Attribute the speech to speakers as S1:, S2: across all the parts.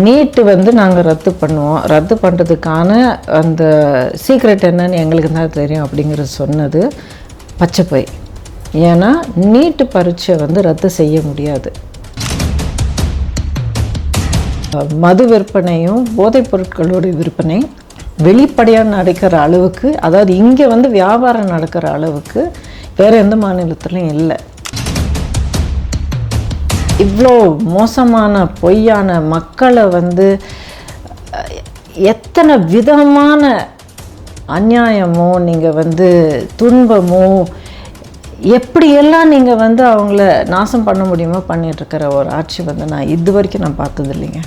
S1: நீட்டு வந்து நாங்கள் ரத்து பண்ணுவோம். ரத்து பண்ணுறதுக்கான அந்த சீக்ரெட் என்னன்னு எங்களுக்கு தான் தெரியும் அப்படிங்கிறது சொன்னது பச்சை பொய். ஏன்னா நீட்டு பரீட்சை வந்து ரத்து செய்ய முடியாது. மது விற்பனையும் போதைப் பொருட்களுடைய விற்பனை வெளிப்படையாக நடக்கிற அளவுக்கு அதாவது இங்கே வந்து வியாபாரம் நடக்கிற அளவுக்கு வேறு எந்த மாநிலத்திலையும் இல்லை. இவ்வளோ மோசமான பொய்யான மக்களை வந்து எத்தனை விதமான அநியாயமோ நீங்கள் வந்து துன்பமோ எப்படியெல்லாம் நீங்கள் வந்து அவங்கள நாசம் பண்ண முடியுமோ பண்ணிகிட்ருக்கிற ஒரு ஆட்சி வந்து நான் இது வரைக்கும் நான் பார்த்தது இல்லைங்க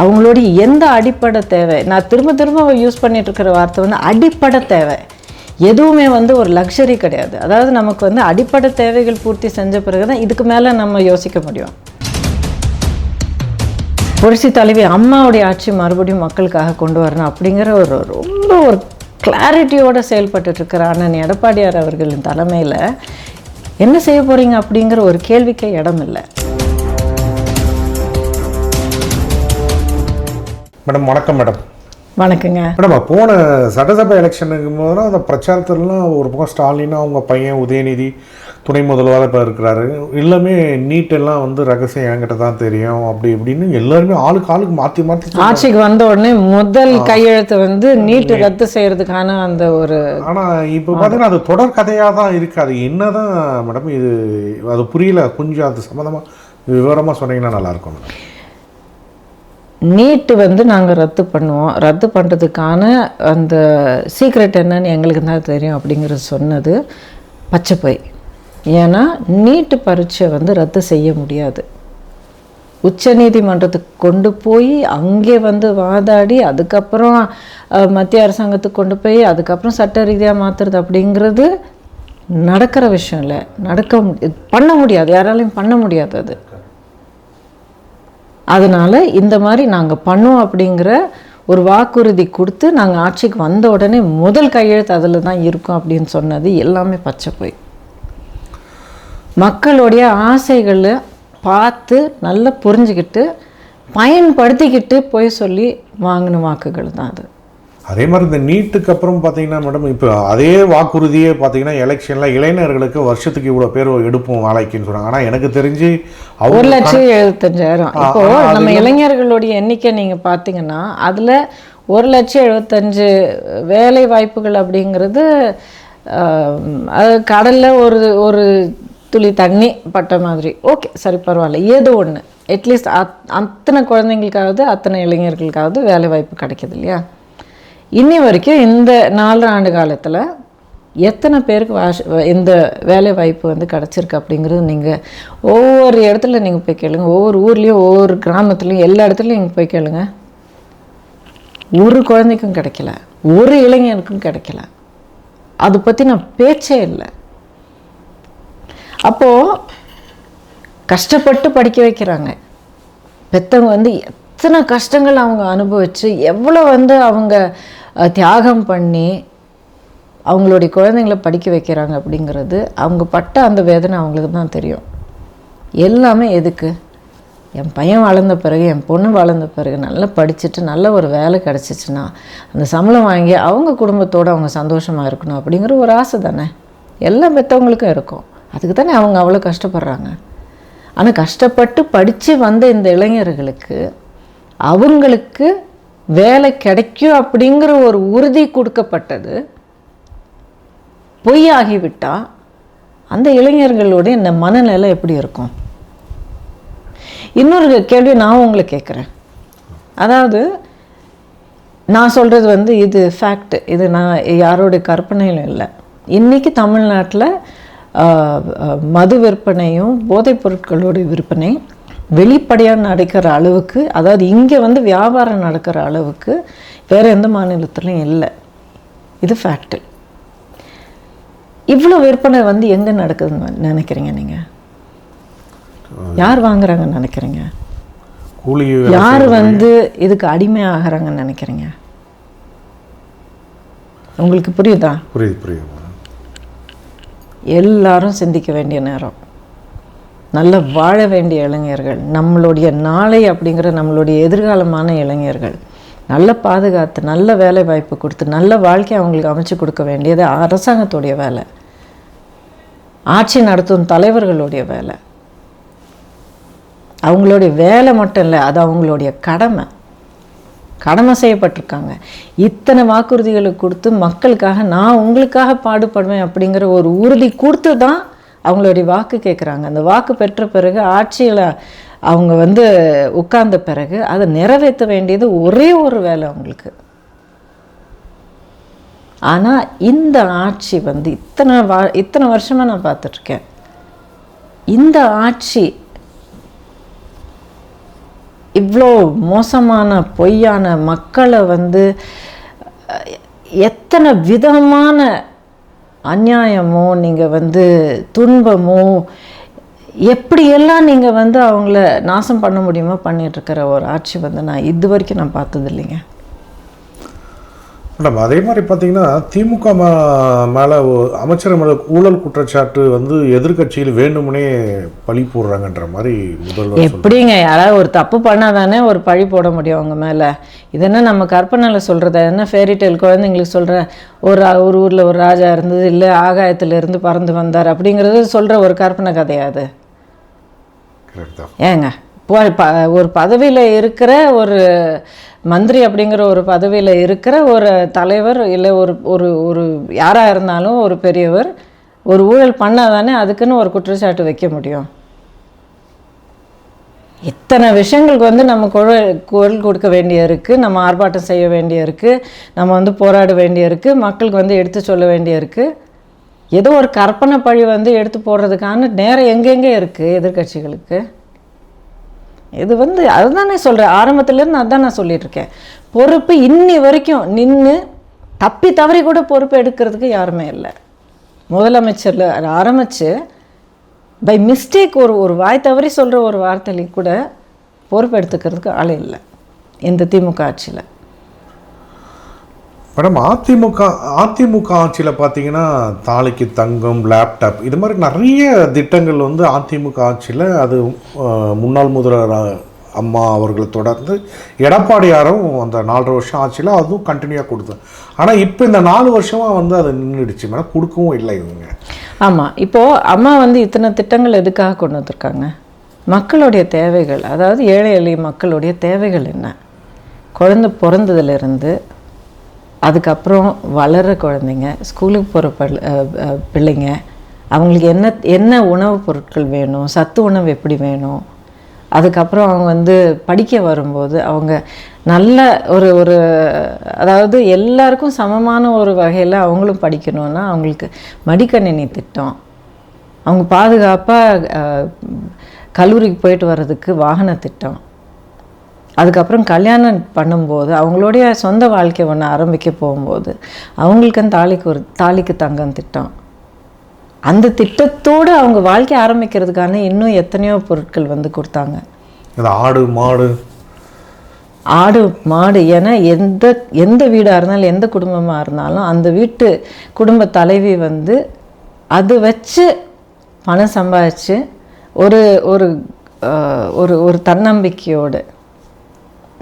S1: அவங்களுடைய எந்த அடிப்படை தேவை? நான் திரும்ப திரும்ப யூஸ் பண்ணிகிட்ருக்கிற வார்த்தை வந்து அடிப்படை தேவை. எதுவுமே வந்து ஒரு லக்ஸரி கிடையாது. அதாவது நமக்கு வந்து அடிப்படை தேவைகள் பூர்த்தி செஞ்ச பிறகு தான் இதுக்கு மேலே நம்ம யோசிக்க முடியும். புரட்சி தலைவி அம்மாவுடைய ஆட்சி மறுபடியும் மக்களுக்காக கொண்டு வரணும் அப்படிங்கிற ஒரு ரொம்ப ஒரு கிளாரிட்டியோடு செயல்பட்டுட்ருக்கிற அண்ணன் எடப்பாடியார் அவர்களின் தலைமையில் என்ன செய்ய போகிறீங்க அப்படிங்கிற ஒரு கேள்விக்கே இடம் இல்லை.
S2: மேடம் வணக்கம் மேடம்.
S1: வணக்கங்க.
S2: மேடம் போன சட்டசபை எலெக்ஷனுக்கு போதும் அந்த பிரச்சாரத்துலலாம் ஒரு பக்கம் ஸ்டாலின் அவங்க பையன் உதயநிதி துணை முதல்வராக இப்போ இருக்கிறாரு. எல்லாமே நீட் எல்லாம் வந்து ரகசியம் என்கிட்ட தான் தெரியும். அப்படி இப்படின்னு எல்லாருமே ஆளுக்கு ஆளுக்கு மாற்றி மாற்றி
S1: ஆட்சிக்கு வந்த உடனே முதல் கையெழுத்து வந்து நீட்டு ரத்து செய்யறதுக்கான அந்த ஒரு
S2: ஆனால் இப்போ பார்த்தீங்கன்னா அது தொடர் கதையாக தான் இருக்குது அது என்னதான் மேடம் இது அது புரியல. கொஞ்சம் அது சம்மந்தமாக விவரமாக சொன்னீங்கன்னா நல்லாயிருக்கும் மேடம்
S1: நீட்டு வந்து நாங்கள் ரத்து பண்ணுவோம். ரத்து பண்ணுறதுக்கான அந்த சீக்ரெட் என்னன்னு எங்களுக்கு தான் தெரியும் அப்படிங்கிறது சொன்னது பச்சைப்பை பொய். ஏன்னா நீட்டு பரீட்சை வந்து ரத்து செய்ய முடியாது. உச்சநீதிமன்றத்துக்கு கொண்டு போய் அங்கே வந்து வாதாடி அதுக்கப்புறம் மத்திய அரசாங்கத்துக்கு கொண்டு போய் அதுக்கப்புறம் சட்ட ரீதியாக மாற்றுறது அப்படிங்கிறது நடக்கிற விஷயம் இல்லை. நடக்க பண்ண முடியாது. யாராலையும் பண்ண முடியாது அது. அதனால் இந்த மாதிரி நாங்கள் பண்ணுவோம் அப்படிங்கிற ஒரு வாக்குறுதி கொடுத்து நாங்கள் ஆட்சிக்கு வந்த உடனே முதல் கையெழுத்து அதில் தான் இருக்கும் அப்படின்னு சொன்னது எல்லாமே பச்சை போய். மக்களுடைய ஆசைகளை பார்த்து நல்லா புரிஞ்சுக்கிட்டு பயன்படுத்திக்கிட்டு போய் சொல்லி வாங்கின வாக்குகள் தான் அது.
S2: அதே மாதிரி இந்த நீட்டுக்கு அப்புறம் பார்த்தீங்கன்னா மேடம் இப்போ அதே வாக்குறுதியே பார்த்தீங்கன்னா எலெக்ஷனில் இளைஞர்களுக்கு வருஷத்துக்கு இவ்வளோ பேர் எடுப்போம் வேலைக்குன்னு சொன்னாங்க ஆனால் எனக்கு தெரிஞ்சு
S1: ஒரு லட்சம் எழுபத்தஞ்சாயிரம். இப்போ நம்ம இளைஞர்களுடைய எண்ணிக்கை நீங்க பார்த்தீங்கன்னா அதுல ஒரு லட்சம் எழுபத்தஞ்சு வேலை வாய்ப்புகள் அப்படிங்கிறது அது கடல்ல ஒரு ஒரு துளி தண்ணி பட்ட மாதிரி. ஓகே சரி பரவாயில்ல. ஏதோ ஒன்று அட்லீஸ்ட் அத் அத்தனை குழந்தைங்களுக்காவது அத்தனை இளைஞர்களுக்காவது வேலை வாய்ப்பு கிடைக்குது இல்லையா? இன்னி வரைக்கும் இந்த நாலு ஆண்டு காலத்தில் எத்தனை பேருக்கு வாஷ் இந்த வேலை வாய்ப்பு வந்து கிடச்சிருக்கு அப்படிங்கிறது நீங்கள் ஒவ்வொரு இடத்துல நீங்கள் போய் கேளுங்க. ஒவ்வொரு ஊர்லேயும் ஒவ்வொரு கிராமத்துலேயும் எல்லா இடத்துலையும் நீங்கள் போய் கேளுங்க. ஒரு குழந்தைக்கும் கிடைக்கல. ஒரு இளைஞனுக்கும் கிடைக்கல. அதை பற்றி நான் பேச்சே இல்லை. அப்போது கஷ்டப்பட்டு படிக்க வைக்கிறாங்க. பெற்றவங்க வந்து எத்தனை கஷ்டங்கள் அவங்க அனுபவித்து எவ்வளோ வந்து அவங்க தியாகம் பண்ணி அவங்களுடைய குழந்தைங்கள படிக்க வைக்கிறாங்க அப்படிங்கிறது அவங்க பட்ட அந்த வேதனை அவங்களுக்கு தான் தெரியும். எல்லாமே எதுக்கு? என் பையன் வளர்ந்த பிறகு என் பொண்ணு வளர்ந்த பிறகு நல்லா படிச்சுட்டு நல்ல ஒரு வேலை கிடச்சிச்சின்னா அந்த சம்பளம் வாங்கி அவங்க குடும்பத்தோடு அவங்க சந்தோஷமாக இருக்கணும் அப்படிங்கிற ஒரு ஆசை தானே. எல்லா பெற்றவங்களுக்கும் இருக்கும். அதுக்கு தானே அவங்க அவ்வளோ கஷ்டப்படுறாங்க. ஆனால் கஷ்டப்பட்டு படித்து வந்த இந்த இளைஞர்களுக்கு அவங்களுக்கு வேலை கிடைக்கும் அப்படிங்கிற ஒரு உறுதி கொடுக்கப்பட்டது. பொய்யாகிவிட்டால் அந்த இளைஞர்களுடைய இந்த மனநிலை எப்படி இருக்கும்? இன்னொரு கேள்வி நான் உங்களை கேட்குறேன். அதாவது நான் சொல்கிறது வந்து இது ஃபேக்ட் இது நான் யாரோடைய கற்பனையிலும் இல்லை. இன்றைக்கி தமிழ்நாட்டில் மது விற்பனையும் போதைப் பொருட்களுடைய விற்பனை வெளிப்படையாக நடக்கிற அளவுக்கு அதாவது இங்கே வந்து வியாபாரம் நடக்கிற அளவுக்கு வேறு எந்த மாநிலத்திலையும் இல்லை. இது ஃபேக்ட்டு இவ்வளோ விற்பனை வந்து எங்கே நடக்குதுன்னு நினைக்கிறீங்க நீங்கள் யார் வாங்குறாங்கன்னு நினைக்கிறீங்க?
S2: கூலி
S1: யார் வந்து இதுக்கு அடிமை ஆகிறாங்கன்னு நினைக்கிறீங்க? உங்களுக்கு புரியுதா?
S2: புரியுது புரியுது.
S1: எல்லாரும் சிந்திக்க வேண்டிய நேரம். நல்ல வாழ வேண்டிய இளைஞர்கள் நம்மளுடைய நாளை அப்படிங்கிற நம்மளுடைய எதிர்காலமான இளைஞர்கள். நல்ல பாதுகாத்து நல்ல வேலை வாய்ப்பு கொடுத்து நல்ல வாழ்க்கை அவங்களுக்கு அமைச்சு கொடுக்க வேண்டியது அரசாங்கத்துடைய வேலை. ஆட்சி நடத்தும் தலைவர்களுடைய வேலை. அவங்களுடைய வேலை மட்டும் இல்லை அது அவங்களுடைய கடமை. கடமை செய்யப்பட்டிருக்காங்க. இத்தனை வாக்குறுதிகளை கொடுத்து மக்களுக்காக நான் உங்களுக்காக பாடுபடுவேன் அப்படிங்கிற ஒரு உறுதி கொடுத்து தான் அவங்களுடைய வாக்கு கேட்குறாங்க அந்த வாக்கு பெற்ற பிறகு ஆட்சியில் அவங்க வந்து உட்கார்ந்த பிறகு அதை நிறைவேற்ற வேண்டியது ஒரே ஒரு வேலை அவங்களுக்கு. ஆனால் இந்த ஆட்சி வந்து இத்தனை வா இத்தனை வருஷமாக நான் பார்த்துட்ருக்கேன். இந்த ஆட்சி இவ்வளோ மோசமான பொய்யான மக்களை வந்து எத்தனை விதமான அநியாயமோ நீங்கள் வந்து துன்பமோ எப்படியெல்லாம் நீங்கள் வந்து அவங்கள நாசம் பண்ண முடியுமோ பண்ணிகிட்ருக்கிற ஒரு ஆட்சி வந்து நான் இது வரைக்கும் நான் பார்த்தது இல்லைங்க
S2: மேடம் அதே மாதிரி பார்த்தீங்கன்னா திமுக மேலே அமைச்சர் மேலே ஊழல் குற்றச்சாட்டு வந்து எதிர்க்கட்சியில் வேண்டுமுனே பழி போடுறாங்கன்ற மாதிரி முதல்வர்.
S1: எப்படிங்க? யாராவது ஒரு தப்பு பண்ணாதானே ஒரு பழி போட முடியும் அவங்க மேலே. இது என்ன நம்ம கற்பனையில் சொல்கிறத என்ன ஃபேரி டெய்ல் குழந்தைங்களுக்கு சொல்கிற ஒரு ஒரு ஊரில் ஒரு ராஜா இருந்தது இல்லை ஆகாயத்துல இருந்து பறந்து வந்தார் அப்படிங்கிறது சொல்கிற ஒரு கற்பனை கதையாது
S2: தான்.
S1: ஏங்க? ஒரு பதவியில் இருக்கிற ஒரு மந்திரி அப்படிங்கிற ஒரு பதவியில் இருக்கிற ஒரு தலைவர் இல்லை ஒரு ஒரு ஒரு யாராக இருந்தாலும் ஒரு பெரியவர் ஒரு ஊழல் பண்ணால் தானே அதுக்குன்னு ஒரு குற்றச்சாட்டு வைக்க முடியும். இத்தனை விஷயங்களுக்கு வந்து நம்ம குரல் குரல் கொடுக்க வேண்டிய இருக்குது நம்ம ஆர்ப்பாட்டம் செய்ய வேண்டிய இருக்குது நம்ம வந்து போராட வேண்டிய இருக்குது மக்களுக்கு வந்து எடுத்து சொல்ல வேண்டிய இருக்குது ஏதோ ஒரு கற்பனை பழி வந்து எடுத்து போடுறதுக்கான நேரம் எங்கெங்கே இருக்குது எதிர்க்கட்சிகளுக்கு? இது வந்து அதுதான் நான் சொல்கிறேன் ஆரம்பத்துலேருந்து அதான் நான் சொல்லிகிட்ருக்கேன் பொறுப்பு இன்னி வரைக்கும் நின்று தப்பி தவறி கூட பொறுப்பு எடுக்கிறதுக்கு யாருமே இல்லை. முதலமைச்சரில் ஆரம்பித்து பை மிஸ்டேக் ஒரு ஒரு வாய் தவறி சொல்கிற ஒரு வார்த்தையில கூட பொறுப்பு எடுத்துக்கிறதுக்கு ஆள் இல்லை. இந்த திமுக ஆட்சியில்.
S2: மேடம் அதிமுக அதிமுக ஆட்சியில் பார்த்தீங்கன்னா தாலிக்கு தங்கம் லேப்டாப் இது மாதிரி நிறைய திட்டங்கள் வந்து அதிமுக ஆட்சியில் அது முன்னாள் முதல்வர் அம்மா அவர்களை தொடர்ந்து எடப்பாடியாரும் அந்த நாலரை வருஷம் ஆட்சியில் அதுவும் கண்டினியூவாக கொடுத்தேன் ஆனால் இப்போ இந்த நாலு வருஷமாக வந்து அது நின்றுடுச்சு மேடம் கொடுக்கவும் இல்லை இவங்க.
S1: ஆமாம் இப்போது அம்மா வந்து இத்தனை திட்டங்கள் எதுக்காக கொண்டு வந்திருக்காங்க? மக்களுடைய தேவைகள் அதாவது ஏழை எளிய மக்களுடைய தேவைகள் என்ன? குழந்தை பிறந்ததுலேருந்து அதுக்கப்புறம் வளர்கிற குழந்தைங்க ஸ்கூலுக்கு போகிற பள் பிள்ளைங்க அவங்களுக்கு என்ன என்ன உணவுப் பொருட்கள் வேணும் சத்து உணவு எப்படி வேணும் அதுக்கப்புறம் அவங்க வந்து படிக்க வரும்போது அவங்க நல்ல ஒரு ஒரு அதாவது எல்லாருக்கும் சமமான ஒரு வகையில் அவங்களும் படிக்கணும்னா அவங்களுக்கு மடிக்கணினி திட்டம் அவங்க பாதுகாப்பாக கல்லூரிக்கு போயிட்டு வர்றதுக்கு வாகன திட்டம் அதுக்கப்புறம் கல்யாணம் பண்ணும்போது அவங்களுடைய சொந்த வாழ்க்கை ஒன்று ஆரம்பிக்க போகும்போது அவங்களுக்குன்னு தாலிக்கு ஒரு தாலிக்கு தங்கம் திட்டம். அந்த திட்டத்தோடு அவங்க வாழ்க்கை ஆரம்பிக்கிறதுக்கான இன்னும் எத்தனையோ பொருட்கள் வந்து கொடுத்தாங்க.
S2: ஆடு மாடு?
S1: ஆடு மாடு என எந்த எந்த வீடாக இருந்தாலும் எந்த குடும்பமாக இருந்தாலும் அந்த வீட்டு குடும்ப தலைவி வந்து அது வச்சு பணம் சம்பாதிச்சு ஒரு ஒரு ஒரு தன்னம்பிக்கையோடு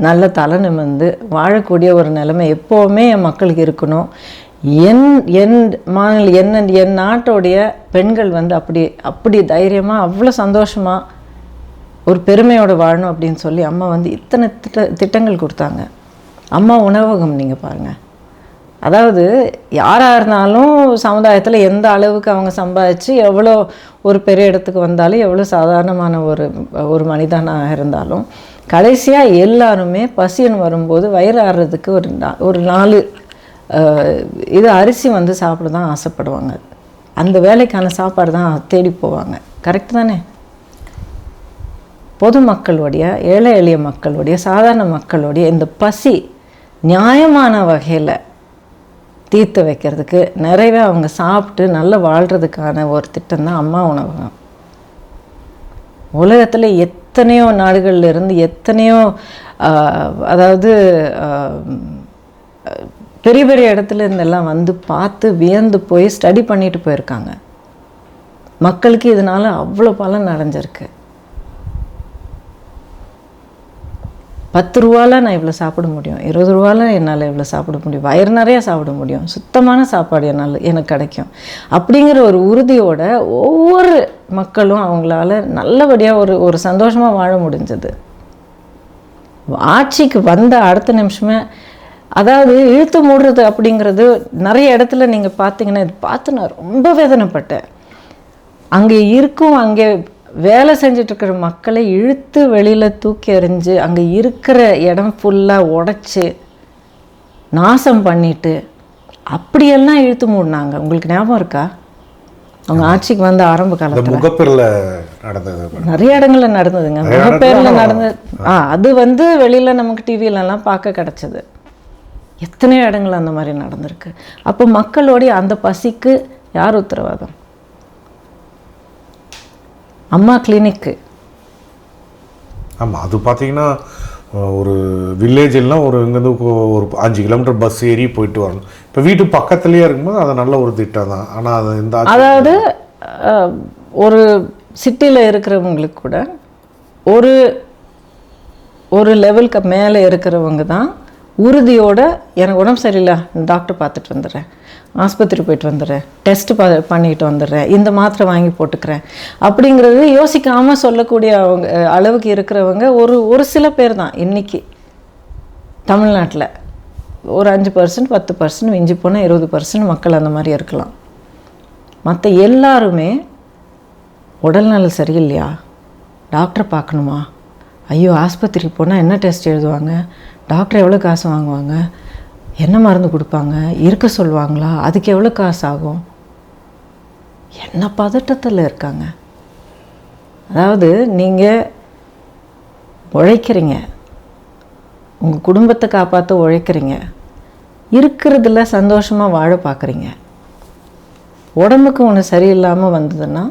S1: நல்ல தலை நிமிர்ந்து வாழக்கூடிய ஒரு நிலைமை எப்போவுமே என் மக்களுக்கு இருக்கணும். என் என் மாநில என் என் நாட்டோடைய பெண்கள் வந்து அப்படி அப்படி தைரியமாக அவ்வளோ சந்தோஷமாக ஒரு பெருமையோடு வாழணும் அப்படின்னு சொல்லி அம்மா வந்து இத்தனை திட்ட திட்டங்கள் கொடுத்தாங்க. அம்மா உணவகம் நீங்கள் பாருங்கள் அதாவது யாராக இருந்தாலும் சமுதாயத்தில் எந்த அளவுக்கு அவங்க சம்பாதிச்சு எவ்வளோ ஒரு பெரிய இடத்துக்கு வந்தாலும் எவ்வளோ சாதாரணமான ஒரு ஒரு மனிதனாக இருந்தாலும் கடைசியாக எல்லாருமே பசியன் வரும்போது வயிறு ஆடுறதுக்கு ஒரு நா- ஒரு நாலு இது அரிசி வந்து சாப்பிட தான் ஆசைப்படுவாங்க. அந்த வேலைக்கான சாப்பாடு தான் தேடி போவாங்க. கரெக்ட் தானே? பொதுமக்களுடைய ஏழை எளிய மக்களுடைய சாதாரண மக்களுடைய இந்த பசி நியாயமான வகையில் தீர்த்து வைக்கிறதுக்கு நிறையவே அவங்க சாப்பிட்டு நல்லா வாழ்கிறதுக்கான ஒரு திட்டம் தான் அம்மா உணவகம். உலகத்தில் எத் எத்தனையோ நாடுகளில் இருந்து எத்தனையோ அதாவது பெரிய பெரிய இடத்துல இருந்தெல்லாம் வந்து பார்த்து வியந்து போய் ஸ்டடி பண்ணிட்டு போயிருக்காங்க. மக்களுக்கு இதனால் அவ்வளோ பலன் அடைஞ்சிருக்கு. பத்து ரூபால நான் இவ்வளோ சாப்பிட முடியும். இருபது ரூபால என்னால் இவ்வளோ சாப்பிட முடியும். வயிறு நிறையா சாப்பிட முடியும். சுத்தமான சாப்பாடு என்னால் எனக்கு கிடைக்கும். அப்படிங்கிற ஒரு உறுதியோட ஒவ்வொரு மக்களும் அவங்களால நல்லபடியாக ஒரு ஒரு சந்தோஷமாக வாழ முடிஞ்சது. ஆட்சிக்கு வந்த அடுத்த நிமிஷமே அதாவது இழுத்து மூடுறது அப்படிங்கிறது நிறைய இடத்துல நீங்கள் பார்த்தீங்கன்னா இது பார்த்து நான் ரொம்ப வேதனைப்பட்டேன். அங்கே இருக்கும் அங்கே வேலை செஞ்சுட்டு இருக்கிற மக்களை இழுத்து வெளியில் தூக்கி எறிஞ்சு அங்கே இருக்கிற இடம் ஃபுல்லாக உடைச்சி நாசம் பண்ணிட்டு அப்படியெல்லாம் இழுத்து மூடினாங்க. உங்களுக்கு ஞாபகம் இருக்கா? அவங்க ஆட்சிக்கு வந்த ஆரம்ப காலத்தில்.
S2: முகப்பெரில் நடந்தது.
S1: நிறைய இடங்கள்ல நடந்ததுங்க. முகப்பேரில்
S2: இடத்துல
S1: நடந்த ஆ அது வந்து வெளியில் நமக்கு டிவிலலாம் பார்க்க கிடச்சிது. எத்தனையோ இடங்கள் அந்த மாதிரி நடந்திருக்கு. அப்போ மக்களோடைய அந்த பசிக்கு யார் உத்தரவாதம்? அம்மா கிளினிக்கு
S2: ஆமாம் அது பார்த்தீங்கன்னா ஒரு வில்லேஜ் எல்லாம் ஒரு இங்கேருந்து ஒரு அஞ்சு கிலோமீட்டர் பஸ் ஏறி போயிட்டு வரணும். இப்போ வீட்டு பக்கத்துலேயே இருக்கும்போது அது நல்ல ஒரு திட்டம் தான். ஆனால் அது இந்த
S1: அதாவது ஒரு சிட்டியில் இருக்கிறவங்களுக்கு கூட ஒரு ஒரு லெவலுக்கு மேலே இருக்கிறவங்க தான் உறுதியோட எனக்கு உடம்பு சரியில்லை டாக்டர் பார்த்துட்டு வந்துடுறேன். ஆஸ்பத்திரி போயிட்டு வந்துடுறேன். டெஸ்ட் ப பண்ணிட்டு வந்துடுறேன். இந்த மாத்திரை வாங்கி போட்டுக்கிறேன். அப்படிங்கிறது யோசிக்காமல் சொல்லக்கூடிய அவங்க அளவுக்கு இருக்கிறவங்க ஒரு ஒரு சில பேர் தான் இன்றைக்கி தமிழ்நாட்டில் ஒரு அஞ்சு பர்சன்ட் பத்து பர்சன்ட் மிஞ்சி போனால் இருபது பர்சன்ட் மக்கள் அந்த மாதிரி இருக்கலாம். மற்ற எல்லாருமே உடல்நலம் சரியில்லையா? டாக்டரை பார்க்கணுமா? ஐயோ ஆஸ்பத்திரிக்கு போனால் என்ன டெஸ்ட் எழுதுவாங்க? டாக்டர் எவ்வளோ காசு வாங்குவாங்க? என்ன மருந்து கொடுப்பாங்க? இருக்க சொல்லுவாங்களா? அதுக்கு எவ்வளோ காசு ஆகும் என்ன பதட்டத்தில் இருக்காங்க? அதாவது நீங்கள் உழைக்கிறீங்க. உங்கள் குடும்பத்தை காப்பாற்ற உழைக்கிறீங்க. இருக்கிறதுல சந்தோஷமாக வாழ பார்க்குறீங்க உடம்புக்கு ஒன்று சரியில்லாமல் வந்ததுன்னா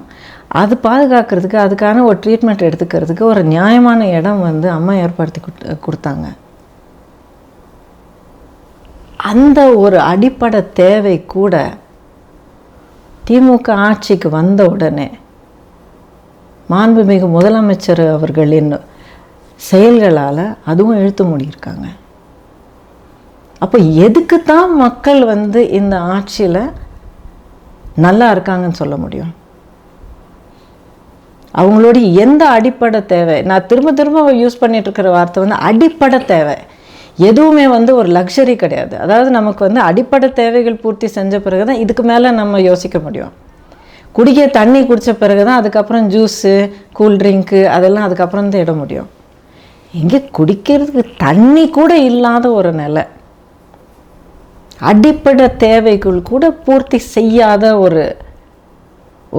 S1: அது பாதுகாக்கிறதுக்கு அதுக்கான ஒரு ட்ரீட்மெண்ட் எடுத்துக்கிறதுக்கு ஒரு நியாயமான இடம் வந்து அம்மா ஏற்படுத்தி கொடுத்தாங்க. அந்த ஒரு அடிப்படை தேவை கூட திமுக ஆட்சிக்கு வந்த உடனே மாண்புமிகு முதலமைச்சர் அவர்களின் செயல்களால் அதுவும் இழுத்து மூடியிருக்காங்க. அப்போ எதுக்கு தான் மக்கள் வந்து இந்த ஆட்சியில் நல்லா இருக்காங்கன்னு சொல்ல முடியும்? அவங்களுடைய எந்த அடிப்படை தேவை? நான் திரும்ப திரும்ப யூஸ் பண்ணிட்டு இருக்கிற வார்த்தை வந்து அடிப்படை தேவை. எதுவுமே வந்து ஒரு லக்ஸரி கிடையாது. அதாவது நமக்கு வந்து அடிப்படை தேவைகள் பூர்த்தி செஞ்ச பிறகு தான் இதுக்கு மேலே நம்ம யோசிக்க முடியும். குடிக்க தண்ணி குடித்த பிறகு தான் அதுக்கப்புறம் ஜூஸு கூல் ட்ரிங்க்கு அதெல்லாம் அதுக்கப்புறம் தான் இட முடியும். இங்கே குடிக்கிறதுக்கு தண்ணி கூட இல்லாத ஒரு நிலை. அடிப்படை தேவைகள் கூட பூர்த்தி செய்யாத ஒரு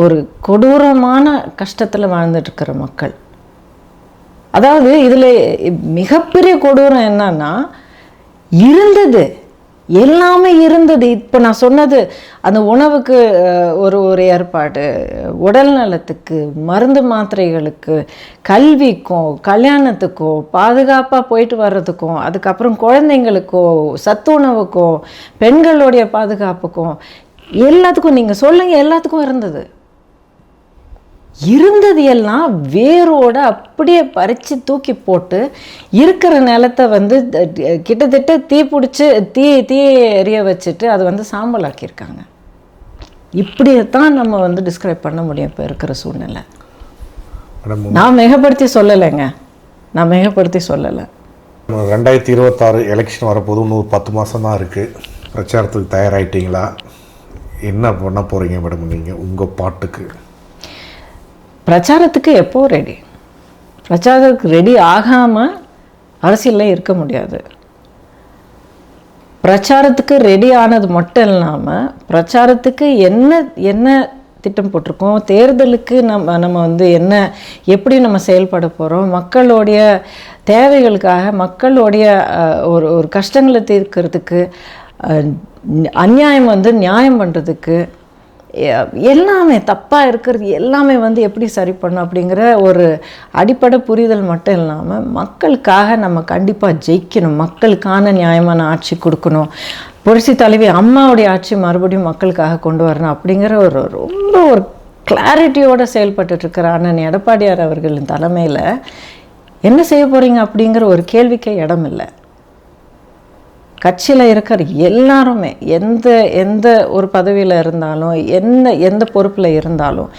S1: ஒரு கொடூரமான கஷ்டத்தில் வாழ்ந்துட்டுருக்கிற மக்கள். அதாவது இதில் மிகப்பெரிய கொடூரம் என்னன்னா இருந்தது. எல்லாமே இருந்தது. இப்போ நான் சொன்னது அந்த உணவுக்கு ஒரு ஒரு ஏற்பாடு உடல் நலத்துக்கு மருந்து மாத்திரைகளுக்கு கல்விக்கும் கல்யாணத்துக்கும் பாதுகாப்பாக போயிட்டு வர்றதுக்கும் அதுக்கப்புறம் குழந்தைங்களுக்கும் சத்து உணவுக்கும் பெண்களுடைய பாதுகாப்புக்கும் எல்லாத்துக்கும் நீங்கள் சொல்லுங்கள் எல்லாத்துக்கும் இருந்தது. இருந்தது எல்லாம் வேரோட அப்படியே பறித்து தூக்கி போட்டு இருக்கிற நிலத்தை வந்து கிட்டத்தட்ட தீ பிடிச்சி தீ தீ எரிய வச்சுட்டு அது வந்து சாம்பலாக்கியிருக்காங்க. இப்படியத்தான் நம்ம வந்து டிஸ்கிரைப் பண்ண முடியும் இப்போ இருக்கிற சூழ்நிலை. நான் மிகப்படுத்தி சொல்லலைங்க. நான் மிகப்படுத்தி சொல்லலை.
S2: ரெண்டாயிரத்தி இருபத்தாறு எலெக்ஷன் வரப்போது இன்னும் பத்து மாதம் தான் இருக்குது பிரச்சாரத்துக்கு தயாராகிட்டீங்களா என்ன பண்ண போகிறீங்க மேடம் நீங்கள் உங்கள் பாட்டுக்கு?
S1: பிரச்சாரத்துக்கு எப்போ ரெடி பிரச்சாரத்துக்கு ரெடி ஆகாமல் அரசியலில் இருக்க முடியாது. பிரச்சாரத்துக்கு ரெடி ஆனது மட்டும் இல்லாமல் பிரச்சாரத்துக்கு என்ன என்ன திட்டம் போட்டிருக்கோம் தேர்தலுக்கு நம்ம நம்ம வந்து என்ன எப்படி நம்ம செயல்பட போகிறோம் மக்களுடைய தேவைகளுக்காக மக்களுடைய ஒரு ஒரு கஷ்டங்களை தீர்க்கிறதுக்கு அந்நியாயம் அநியாயம் வந்து நியாயம் பண்ணுறதுக்கு எல்லாமே தப்பாக இருக்கிறது எல்லாமே வந்து எப்படி சரி பண்ணும் அப்படிங்கிற ஒரு அடிப்படை புரிதல் மட்டும் இல்லாமல் மக்களுக்காக நம்ம கண்டிப்பாக ஜெயிக்கணும். மக்களுக்கான நியாயமான ஆட்சி கொடுக்கணும். புரட்சி தலைவி அம்மாவுடைய ஆட்சி மறுபடியும் மக்களுக்காக கொண்டு வரணும் அப்படிங்கிற ஒரு ரொம்ப ஒரு கிளாரிட்டியோடு செயல்பட்டுட்டு இருக்கிற அண்ணன் எடப்பாடியார் அவர்களின் தலைமையில் என்ன செய்ய போகிறீங்க அப்படிங்கிற ஒரு கேள்விக்கே இடம் இல்லை கட்சியில் இருக்கிற எல்லாருமே எந்த எந்த ஒரு பதவியில் இருந்தாலும் என்ன எந்த பொறுப்பில் இருந்தாலும்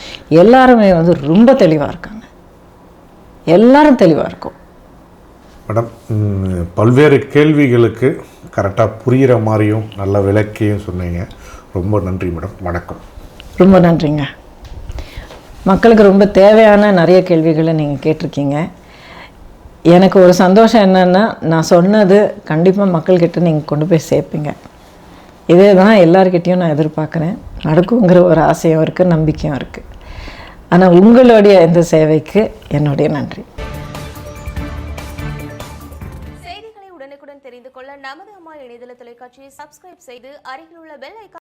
S1: எல்லாருமே வந்து ரொம்ப தெளிவாக இருக்காங்க. எல்லாரும் தெளிவாக இருக்கும்.
S2: மேடம் பல்வேறு கேள்விகளுக்கு கரெக்டாக புரிகிற மாதிரியும் நல்ல விளக்கியும் சொன்னீங்க. ரொம்ப நன்றி மேடம். வணக்கம்.
S1: ரொம்ப நன்றிங்க. மக்களுக்கு ரொம்ப தேவையான நிறைய கேள்விகளை நீங்கள் கேட்டிருக்கீங்க. எனக்கு ஒரு சந்தோஷம் என்னென்னா நான் சொன்னது கண்டிப்பாக மக்கள்கிட்ட நீங்கள் கொண்டு போய் சேர்ப்பீங்க. இதே தான் எல்லார்கிட்டேயும் நான் எதிர்பார்க்குறேன். நடக்குங்கிற ஒரு ஆசையும் இருக்குது நம்பிக்கையும் இருக்குது ஆனால் உங்களுடைய இந்த சேவைக்கு என்னுடைய நன்றி.
S3: செய்திகளை உடனுக்குடன் தெரிந்து கொள்ள நமது அம்மா இணையதள தொலைக்காட்சியை சப்ஸ்கிரைப் செய்து அருகில் உள்ள பெல் ஐக்கா